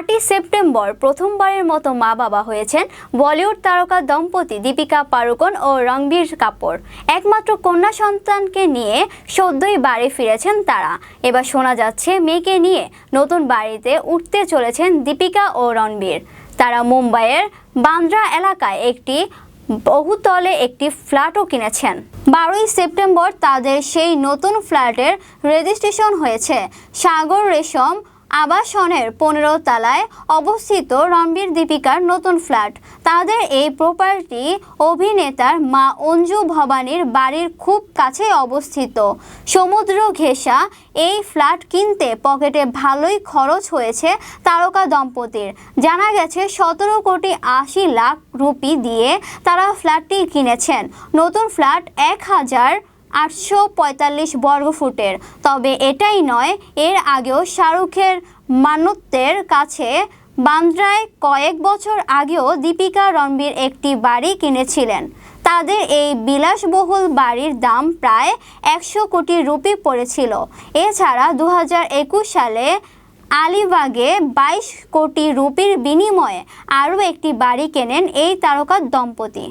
আটই সেপ্টেম্বর প্রথমবারের মতো মা বাবা হয়েছেন বলিউড তারকা দম্পতি দীপিকা পাড়ুকোন ও রণবীর কাপুর। একমাত্র কন্যা সন্তানকে নিয়ে সদ্যই বাড়ি ফিরেছেন তারা। এবার শোনা যাচ্ছে, মেয়েকে নিয়ে নতুন বাড়িতে উঠতে চলেছেন দীপিকা ও রণবীর। তারা মুম্বাইয়ের বান্দ্রা এলাকায় একটি বহুতলে একটি ফ্ল্যাটও কিনেছেন। বারোই সেপ্টেম্বর তাদের সেই নতুন ফ্ল্যাটের রেজিস্ট্রেশন হয়েছে। সাগর রেশম আবাসনের পনেরো তলায় অবস্থিত রণবীর দীপিকার নতুন ফ্ল্যাট। তাদের এই প্রপার্টি অভিনেতার মা অঞ্জু ভবানীর বাড়ির খুব কাছে অবস্থিত। সমুদ্র ঘেঁষা এই ফ্ল্যাট কিনতে পকেটে ভালোই খরচ হয়েছে তারকা দম্পতির। জানা গেছে, সতেরো কোটি আশি লাখ রুপি দিয়ে তারা ফ্ল্যাটটি কিনেছেন। নতুন ফ্ল্যাট এক হাজার আটশো পঁয়তাল্লিশ বর্গফুটের তবে এটাই নয়, এর আগেও শাহরুখের মান্যতের কাছে বান্দ্রায় কয়েক বছর আগেও দীপিকা রণবীর একটি বাড়ি কিনেছিলেন। তাদের এই বিলাসবহুল বাড়ির দাম প্রায় একশো কোটি রুপি পড়েছিল। এছাড়া দু হাজার একুশ সালে আলিবাগে বাইশ কোটি রুপির বিনিময়ে আরও একটি বাড়ি কেনেন এই তারকা দম্পতি।